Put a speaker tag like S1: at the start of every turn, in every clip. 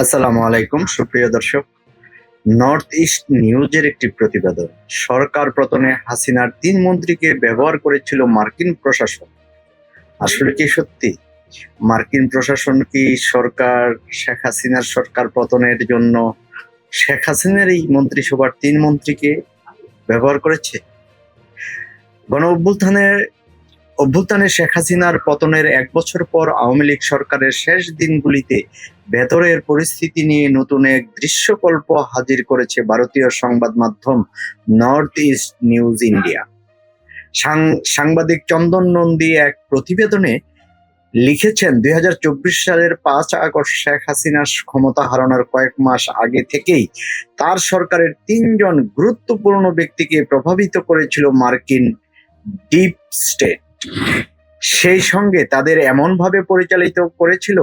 S1: আসসালামু আলাইকুম, সুপ্রিয় দর্শক। নর্থ ইস্ট নিউজের একটি প্রতিবেদন। সরকার পতনে হাসিনার তিন মন্ত্রীকে ব্যবহার করেছিল মার্কিন প্রশাসন। আসলে কি সত্যি? মার্কিন প্রশাসন কি সরকার, শেখ হাসিনার সরকার পতনের জন্য শেখ হাসিনার এই মন্ত্রিসভার তিন মন্ত্রীকে ব্যবহার করেছে? গণ অভ্যুত্থানের অভ্যুত্থানে শেখ হাসিনার পতনের এক বছর পর আওয়ামী লীগ সরকারের শেষ দিনগুলিতে ভেতরের পরিস্থিতি নিয়ে নতুন এক দৃশ্যকল্প হাজির করেছে ভারতীয় সংবাদ মাধ্যম নর্থ ইস্ট নিউজ ইন্ডিয়া সাংবাদিক চন্দন নন্দী এক প্রতিবেদনে লিখেছেন, দুই হাজার চব্বিশ সালের পাঁচ আগস্ট শেখ হাসিনা ক্ষমতা হারানোর কয়েক মাস আগে থেকেই তার সরকারের তিনজন গুরুত্বপূর্ণ ব্যক্তিকে প্রভাবিত করেছিল মার্কিন ডিপ স্টেট। সেই সঙ্গে তাদের এমনভাবে পরিচালিত করেছিল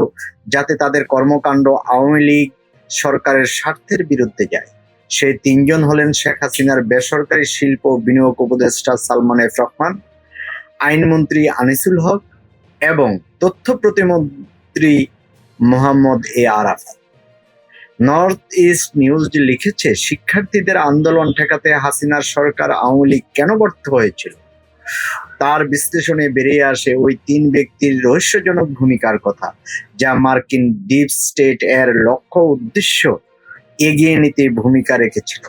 S1: যাতে তাদের কর্মকাণ্ড আওয়ামী লীগ সরকারের স্বার্থের বিরুদ্ধে যায়। সেই তিনজন হলেন শেখ হাসিনার বেসরকারি শিল্প বিনিয়োগ উপদেষ্টা সালমান এফ রহমান, আইনমন্ত্রী আনিসুল হক এবং তথ্য প্রতিমন্ত্রী Mohammad A Arafat North East News লিখেছে, শিক্ষার্থীদের আন্দোলন ঠেকাতে হাসিনার সরকার আওয়ামী লীগ কেন ব্যর্থ হয়েছিল? তার বিশ্লেষণে বেরিয়ে আসে ওই তিন ব্যক্তির রহস্যজনক ভূমিকার কথা, যা মার্কিন ডিপ স্টেট এর লক্ষ্য উদ্দেশ্য এগিয়ে নিতে ভূমিকা রেখেছিল।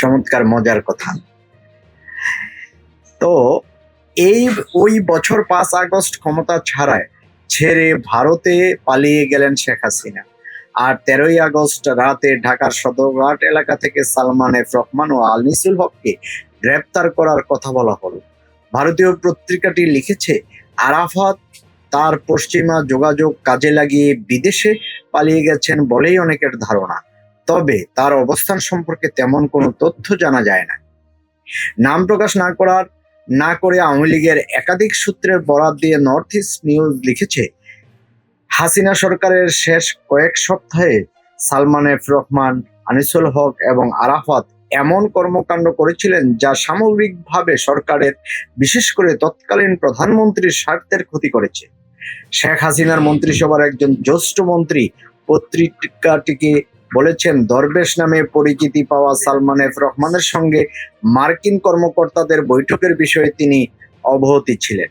S1: চমৎকার, মজার কথা। তো এই, ওই বছর পাঁচ আগস্ট ক্ষমতা ছাড়ায় ছেড়ে ভারতে পালিয়ে গেলেন শেখ হাসিনা। আর তেরোই আগস্ট রাতে ঢাকার সদরঘাট এলাকা থেকে সালমান এফ রহমান ও আনিসুল হককে গ্রেপ্তার করার কথা বলা হলো। ভারতীয় পত্রিকাটি লিখেছে, আরাফাত তার পশ্চিমা যোগাযোগ কাজে লাগিয়ে বিদেশে পালিয়ে গেছেন বলেই অনেকের ধারণা। তবে তার অবস্থান সম্পর্কে তেমন কোনো তথ্য জানা যায় না। নাম প্রকাশ না করার, না করে আওয়ামী লীগের একাধিক সূত্রের বরাত দিয়ে নর্থ ইস্ট নিউজ লিখেছে, হাসিনা সরকারের শেষ কয়েক সপ্তাহে সালমান এফ রহমান, আনিসুল হক এবং আরাফাত এমন কর্মকাণ্ড করেছিলেন যা সামগ্রিকভাবে সরকারের, বিশেষ করে তৎকালীন প্রধানমন্ত্রীর স্বার্থের ক্ষতি করেছে। শেখ হাসিনার মন্ত্রিসভার একজন জ্যেষ্ঠ মন্ত্রী পত্রিকাটিকে বলেছেন, দরবেশ নামে পরিচিতি পাওয়া সালমান এফ রহমানের সঙ্গে মার্কিন কর্মকর্তাদের বৈঠকের বিষয়ে তিনি অবহতি ছিলেন।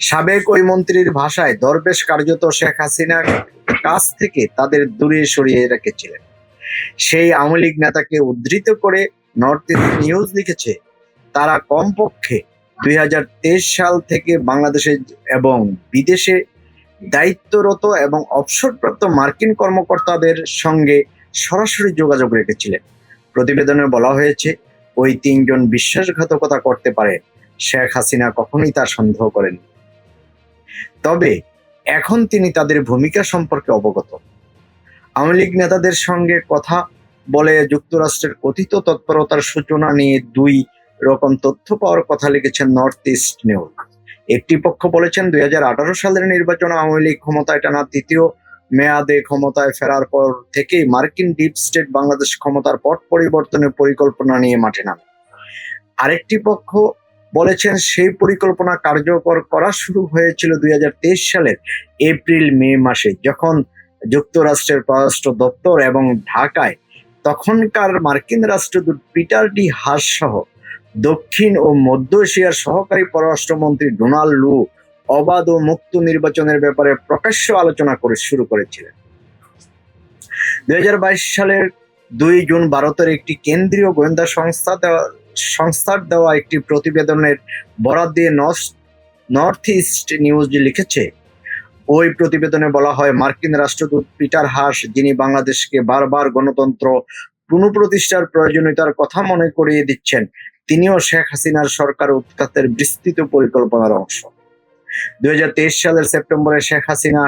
S1: সাবেক ওই মন্ত্রীর ভাষায় দরবেশ কার্যত শেখ হাসিনার কাছ থেকে তাদের দূরে সরিয়ে রেখেছিলেন। সেই আওয়ামী লীগ নেতাকে উদ্ধৃত করে নর্থ ইস্ট নিউজ লিখেছে, তারা কমপক্ষে দুই হাজার তেইশ সাল থেকে বাংলাদেশে এবং বিদেশে দায়িত্বরত এবং অবসরপ্রাপ্ত মার্কিন কর্মকর্তাদের সঙ্গে সরাসরি যোগাযোগ রেখেছিলেন। প্রতিবেদনে বলা হয়েছে, ওই তিনজন বিশ্বাসঘাতকতা করতে পারে, শেখ হাসিনা কখনোই তা সন্দেহ করেন তবে এখন তিনি তাদের ভূমিকা সম্পর্কে অবগত। আওয়ামী লীগ নেতাদের সঙ্গে কথা বলে যুক্তরাষ্ট্রের কথিত তৎপরতার সূচনা নিয়ে দুই রকম তথ্য পাওয়ার কথা লিখেছেন নর্থ ইস্ট নিউজ। একটি পক্ষ বলেছেন দুই হাজার আঠারো সালের নির্বাচন আওয়ামী লীগ ক্ষমতায় টানা তৃতীয় মেয়াদে ক্ষমতায় ফেরার পর থেকেই মার্কিন ডিপ স্টেট বাংলাদেশ ক্ষমতার পট পরিবর্তনের পরিকল্পনা নিয়ে মাঠে নামে। আরেকটি পক্ষ বলেছেন সেই পরিকল্পনা কার্যকর করা শুরু হয়েছিল দুই হাজার তেইশ সালের এপ্রিল মে মাসে, যখন যুক্তরাষ্ট্রের পররাষ্ট্র দপ্তর এবং ঢাকায় তখনকার মার্কিন রাষ্ট্রদূত পিটার ডি হাস সহ দক্ষিণ ও মধ্য এশিয়ার সহকারী পররাষ্ট্রমন্ত্রী ডোনাল্ড লু অবাধ ও মুক্ত নির্বাচনের ব্যাপারে প্রকাশ্য আলোচনা করে শুরু করেছিলেন। দু হাজার বাইশ সালের দুই জুন ভারতের একটি কেন্দ্রীয় গোয়েন্দা সংস্থা দেওয়া, সংস্থার দেওয়া একটি প্রতিবেদনের বরাত দিয়ে নর্থ ইস্ট নিউজ লিখেছে ওই প্রতিবেদনে বলা হয়, মার্কিন রাষ্ট্রদূত পিটার হাস যিনি বাংলাদেশকে বারবার গণতন্ত্র পুনঃপ্রতিষ্ঠার প্রয়োজনীয়তার কথা মনে করিয়ে দিচ্ছেন, তিনিও শেখ হাসিনার সরকার উৎখাতের বিস্তৃত পরিকল্পনার অংশ। দু হাজার তেইশ সালের সেপ্টেম্বরে শেখ হাসিনা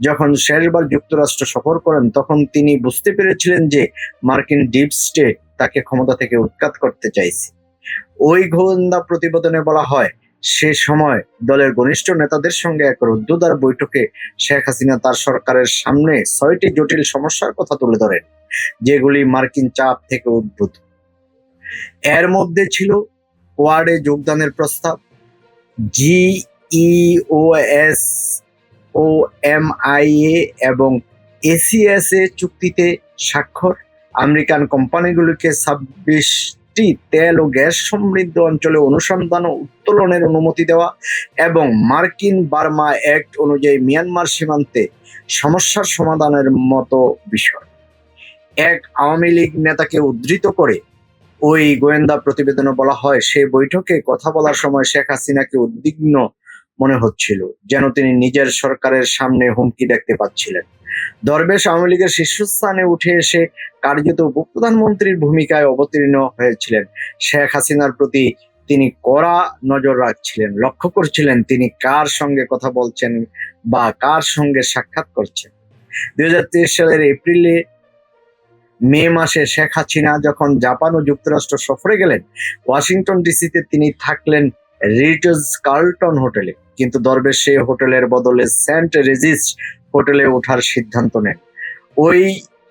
S1: যখন শেষবার যুক্তরাষ্ট্র সফর করেন, তখন তিনি বুঝতে পেরেছিলেন যে মার্কিন ডিপ স্টেট তাকে ক্ষমতা থেকে উৎখাত করতে চাইছে। ওই গোয়েন্দা প্রতিবেদনে বলা হয় সে সময় দলের ঘনিষ্ঠ নেতাদের সঙ্গে এক রুদ্ধদ্বার বৈঠকে শেখ হাসিনা তার সরকারের সামনে ছয়টি জটিল সমস্যার কথা তুলে ধরেন, যেগুলি মার্কিন চাপ থেকে উদ্ভূত। এর মধ্যে ছিল ওয়ার্ডে যোগদানের প্রস্তাব, G O S, O M I A এবং চুক্তিতে স্বাক্ষর। আমেরিকান কোম্পানিগুলিকে ছাব্বিশটি তেল ও গ্যাস সমৃদ্ধ অঞ্চলে অনুসন্ধান ও উত্তোলনের অনুমতি দেওয়া এবং মার্কিন বার্মা অ্যাক্ট অনুযায়ী মিয়ানমার সীমান্তে সমস্যার সমাধানের মতো বিষয়। এক আওয়ামী লীগ নেতাকে উদ্ধৃত করে ওই গোয়েন্দা প্রতিবেদনে বলা হয় সেই বৈঠকে কথা বলার সময় শেখ হাসিনাকে উদ্বিগ্ন মনে হচ্ছিল, যেন তিনি নিজের সরকারের সামনে হুমকি দেখতে পাচ্ছিলেন। দরবেশ আওয়ামী লীগের শীর্ষস্থানে উঠে এসে কার্যত উপপ্রধানমন্ত্রীর ভূমিকায় অবতীর্ণ হয়েছিলেন। শেখ হাসিনার প্রতি তিনি কড়া নজর রাখছিলেন, লক্ষ্য করছিলেন তিনি কার সঙ্গে কথা বলছেন বা কার সঙ্গে সাক্ষাৎ করছেন। দুই হাজার তেইশ সালের এপ্রিলে, মে মাসে শেখ হাসিনা যখন জাপান ও যুক্তরাষ্ট্র সফরে গেলেন, ওয়াশিংটন ডিসিতে তিনি থাকলেন রিটজ কার্লটন হোটেলে। কিন্তু দরবেশ হোটেলের বদলে সেন্ট রেজিস হোটেলে ওঠার সিদ্ধান্ত নেন। ওই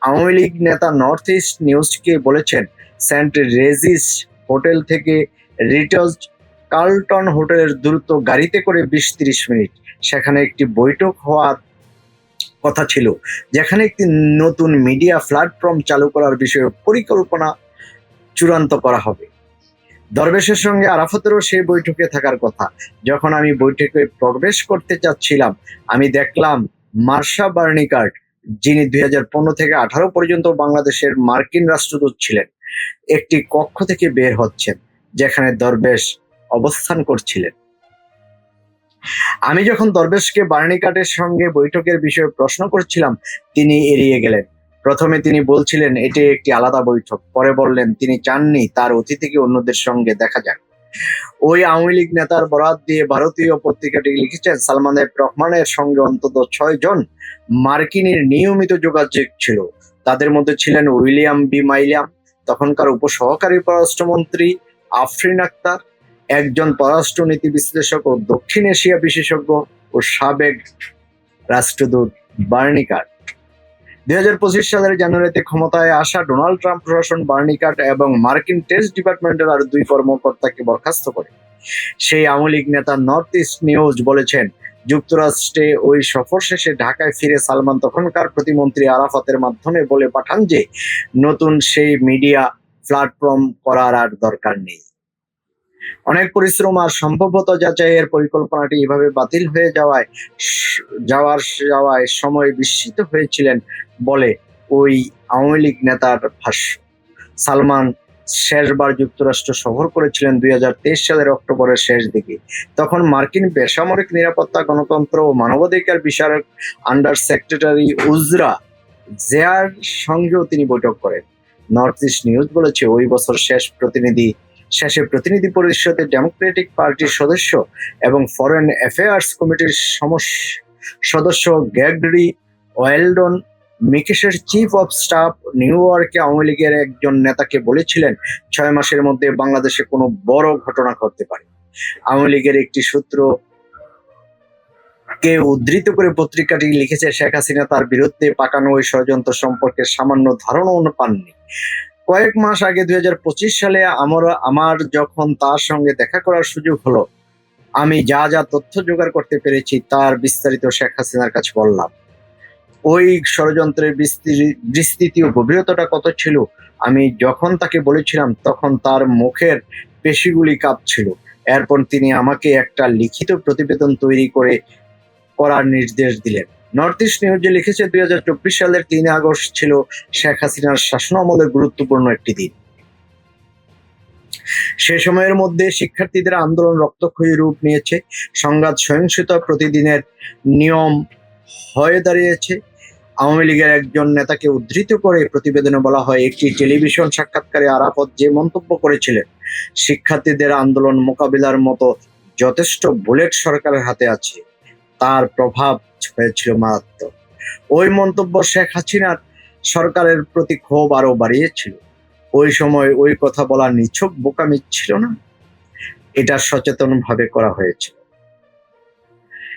S1: আওয়ামী লীগ নেতা নর্থ ইস্ট নিউজকে বলেছেন, সেন্ট রেজিস হোটেল থেকে রিটজ কার্লটন হোটেলের দূরত্ব গাড়িতে করে বিশ তিরিশ মিনিট। সেখানে একটি বৈঠক হওয়ার কথা ছিল, যেখানে একটি নতুন মিডিয়া প্ল্যাটফর্ম চালু করার বিষয়ে পরিকল্পনা চূড়ান্ত করা হবে। দরবেশের সঙ্গে আরাফাতেরও সেই বৈঠকে থাকার কথা। যখন আমি বৈঠকে প্রবেশ করতে চাচ্ছিলাম, আমি দেখলাম মার্শা বার্নিকার্ড যিনি দুই হাজার পনেরো থেকে আঠারো পর্যন্ত বাংলাদেশের মার্কিন রাষ্ট্রদূত ছিলেন, একটি কক্ষ থেকে বের হচ্ছেন, যেখানে দরবেশ অবস্থান করছিলেন। আমি যখন দরবেশকে বার্নিকাটের সঙ্গে বৈঠকের বিষয়ে প্রশ্ন করছিলাম, তিনি এড়িয়ে গেলেন। প্রথমে তিনি বলছিলেন, এটি একটি আলাদা বৈঠক। পরে বললেন, তিনি চাননি, তার অতিথিকে অন্যদের সঙ্গে দেখা যাক। ওই আওয়ামী লীগ নেতার বরাত দিয়ে ভারতীয় পত্রিকাটি লিখেছেন, সালমান এফ রহমানের সঙ্গে অন্তত ছয় জন মার্কিনের নিয়মিত যোগাযোগ ছিল। তাদের মধ্যে ছিলেন উইলিয়াম বি মাইলিয়াম তখনকার উপসহকারী পররাষ্ট্রমন্ত্রী আফরিন আক্তার একজন পররাষ্ট্রনীতি বিশ্লেষক ও দক্ষিণ এশিয়া বিশেষজ্ঞ ও সাবেক রাষ্ট্রদূত বার্নিকাট দুই হাজার পঁচিশ সালের জানুয়ারিতে ক্ষমতায় আসা ডোনাল্ড ট্রাম্প প্রশাসন বার্নিকাট এবং মার্কিন টেস্ট ডিপার্টমেন্টের আরও দুই কর্মকর্তাকে বরখাস্ত করে। সেই আওয়ামী নেতা নর্থ ইস্ট নিউজ বলেছেন, যুক্তরাষ্ট্রে ওই সফর শেষে ঢাকায় ফিরে সালমান তখনকার প্রতিমন্ত্রী আরাফাতের মাধ্যমে বলে পাঠান যে, নতুন সেই মিডিয়া প্ল্যাটফর্ম করার আর দরকার নেই। অনেক পরিশ্রম আর সম্ভবত যাচাইয়ের পরিকল্পনাটি এভাবে বাতিল হয়ে যাওয়ায়, যাওয়ার, যাওয়ায় সময় বিস্মিত হয়েছিলেন বলে ওই আওয়ামী লীগ নেতার ভাষ্য। সালমান শেষবার যুক্তরাষ্ট্র সফর করেছিলেন দুই হাজার তেইশ সালের অক্টোবরের শেষ দিকে। তখন মার্কিন বেসামরিক নিরাপত্তা, গণতন্ত্র ও মানবাধিকার বিষয়ক আন্ডার সেক্রেটারি উজরা জেয়ার সঙ্গেও তিনি বৈঠক করেন। নর্থ ইস্ট নিউজ বলেছে, ওই বছর শেষ প্রতিনিধি, শেষে প্রতিনিধি পরিষদের ডেমোক্রেটিক পার্টির সদস্য এবং ফরেন অ্যাফেয়ার্স কমিটির সদস্য গ্যাগরি ওয়েলডন মিকেশের চিফ অফ স্টাফ নিউ ইয়র্কে আওয়ামী লীগের একজন নেতাকে বলেছিলেন, ছয় মাসের মধ্যে বাংলাদেশে কোনো বড় ঘটনা ঘটতে পারে। আওয়ামী লীগের একটি সূত্র কে উদ্ধৃত করে পত্রিকাটি লিখেছে, শেখ হাসিনা তার বিরুদ্ধে পাকানো ওই ষড়যন্ত্র সম্পর্কে সামান্য ধারণাও পাননি। কয়েক মাস আগে দুই হাজার পঁচিশ সালে আমার আমার যখন তার সঙ্গে দেখা করার সুযোগ হলো, আমি যা যা তথ্য জোগাড় করতে পেরেছি তার বিস্তারিত শেখ হাসিনার কাছে বললাম। ওই ষড়যন্ত্রের বিস্তৃতি ও গভীরতাটা কত ছিল? আমি যখন তাকে বলেছিলাম, তখন তার মুখের পেশিগুলি কাঁপছিল। এরপর তিনি আমাকে একটা লিখিত প্রতিবেদন তৈরি করে করার নির্দেশ দিলেন। নর্থ ইস্ট নিউজে লিখেছে, দুই হাজার চব্বিশ সালের তিন আগস্ট ছিল শেখ হাসিনার শাসন আমলের গুরুত্বপূর্ণ একটি দিন। সে সময়ের মধ্যে শিক্ষার্থীদের আন্দোলন রক্তক্ষয়ী রূপ নিয়েছে। সংঘাত সহিংসতা প্রতিদিনের নিয়ম হয়ে দাঁড়িয়েছে। আওয়ামী লীগের একজন নেতাকে উদ্ধৃত করে প্রতিবেদনে বলা হয়, একটি টেলিভিশন সাক্ষাৎকারে আরাফত যে মন্তব্য করেছিলেন, শিক্ষার্থীদের আন্দোলন মোকাবিলার মতো যথেষ্ট বুলেট সরকারের হাতে আছে, তার প্রভাব হয়েছিল মারাত্মক। ওই মন্তব্য শেখ হাসিনার সরকারের প্রতি ক্ষোভ আরও বাড়িয়েছিল। ওই সময় ওই কথা বলা নিছক বোকামি ছিল না? এটা সচেতন ভাবে করা হয়েছিল।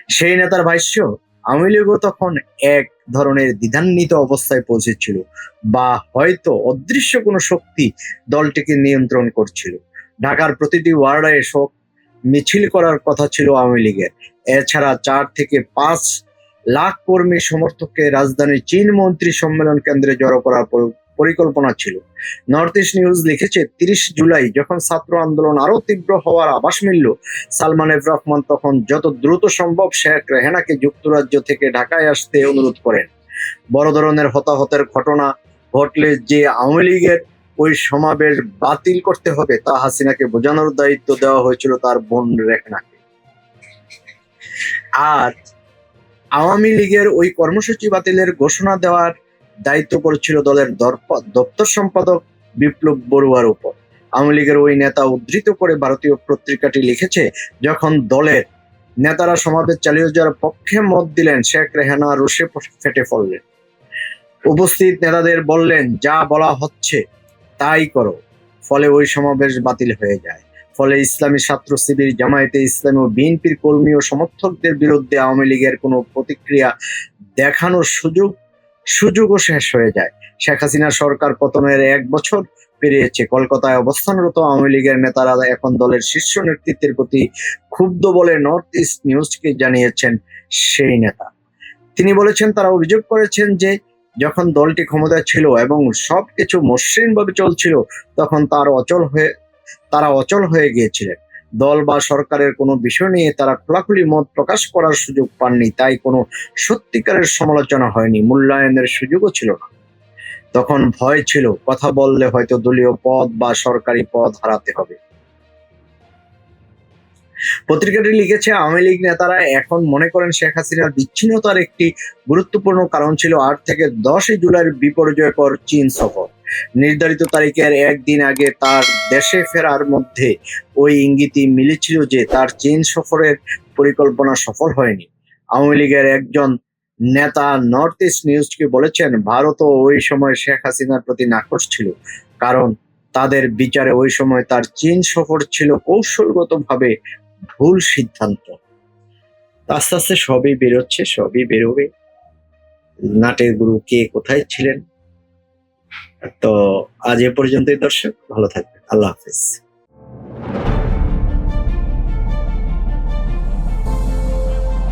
S1: সেই নেতার ভাষ্য আওয়ামী লীগও তখন এক ধরনের দ্বিধান্বিত অবস্থায় পৌঁছেছিল বা হয়তো অদৃশ্য কোনো শক্তি দলটিকে নিয়ন্ত্রণ করছিল। ঢাকার প্রতিটি ওয়ার্ডে শোক মিছিল করার কথা ছিল আওয়ামী লীগের। এছাড়া চার থেকে পাঁচ লাখ কর্মী সমর্থককে রাজধানীর চীন মন্ত্রী সম্মেলন কেন্দ্রে জড়ো করার পরিকল্পনা ছিল। নর্থ ইস্ট নিউজ লিখেছে, তিরিশ জুলাই যখন ছাত্র আন্দোলন আরও তীব্র হওয়ার আভাস মিলল, সালমান এফ রহমান তখন যত দ্রুত সম্ভব শেখ রেহেনাকে যুক্তরাজ্য থেকে ঢাকায় আসতে অনুরোধ করেন। বড় ধরনের হতাহতের ঘটনা ঘটলে যে আওয়ামী লীগের ওই সমাবেশ বাতিল করতে হবে তা হাসিনাকে বোঝানোর দায়িত্ব দেওয়া হয়েছিল তার বোন রেহানাকে। আর আওয়ামী লীগের ওই কর্মসূচি বাতিলের ঘোষণা দেওয়ার দায়িত্ব পড়েছিল দলের দপ্তর সম্পাদক বিপ্লব বড়ুয়ার উপর। আওয়ামী লীগের ওই নেতা উদ্ধৃত করে ভারতীয় পত্রিকাটি লিখেছে, যখন দলের নেতারা সমাবেশ চালিয়ে যাওয়ার পক্ষে মত দিলেন, শেখ রেহানা রুশে ফেটে পড়লেন উপস্থিত নেতাদের বললেন, যা বলা হচ্ছে তাই করো। ফলে ওই সমাবেশ বাতিল হয়ে যায়। ফলে ইসলামী ছাত্র শিবির জামায়াতে ইসলামী ও বিএনপির কর্মী ও সমর্থকদের বিরুদ্ধে আওয়ামী লীগের কোনো প্রতিক্রিয়া দেখানোর সুযোগ সুযোগও শেষ হয়ে যায়। শেখ হাসিনা সরকার পতনের এক বছর পেরিয়েছে। কলকাতায় অবস্থানরত আওয়ামী লীগের নেতারা এখন দলের শীর্ষ নেতৃত্বের প্রতি ক্ষুব্ধ বলে নর্থ ইস্ট নিউজকে জানিয়েছেন সেই নেতা। তিনি বলেছেন, তারা অভিযোগ করেছেন যে, যখন দলটি ক্ষমতায় ছিল এবং সবকিছু মসৃণভাবে চলছিল, তখন তার অচল হয়ে, তারা অচল হয়ে গিয়েছিলেন। দল বা সরকারের কোনো বিষয় নিয়ে তারা খোলাখুলি মত প্রকাশ করার সুযোগ পাননি, তাই কোনো সত্যিকারের সমালোচনা হয়নি, মূল্যায়নের সুযোগও ছিল না। তখন ভয় ছিল, কথা বললে হয়তো দলীয় পদ বা সরকারি পদ হারাতে হবে। পত্রিকাটি লিখেছে, আওয়ামী লীগ নেতারা এখন মনে করেন শেখ হাসিনার বিচ্ছিন্নতার একটি গুরুত্বপূর্ণ কারণ ছিল আট থেকে দশই জুলাইয়ের বিপর্যয়কর চীন সফর। নির্ধারিত তারিখের একদিন আগে তার দেশে ফেরার মধ্যে ওই ইঙ্গিতই মিলেছিল যে তার চীন সফরের পরিকল্পনা সফল হয়নি। আওয়ামী লীগের একজন নেতা নর্থ ইস্ট নিউজকে বলেছেন, ভারতও ওই সময় শেখ হাসিনার প্রতি নাকশ ছিল, কারণ তাদের বিচারে ওই সময় তার চীন সফর ছিল কৌশলগতভাবে ভুল সিদ্ধান্ত। আস্তে আস্তে সবই বেরোচ্ছে, সবই বেরোবে। নাটের গুরু কে কোথায় ছিলেন? তো আজ এ পর্যন্তই দর্শক ভালো থাকবেন। আল্লাহ হাফিজ।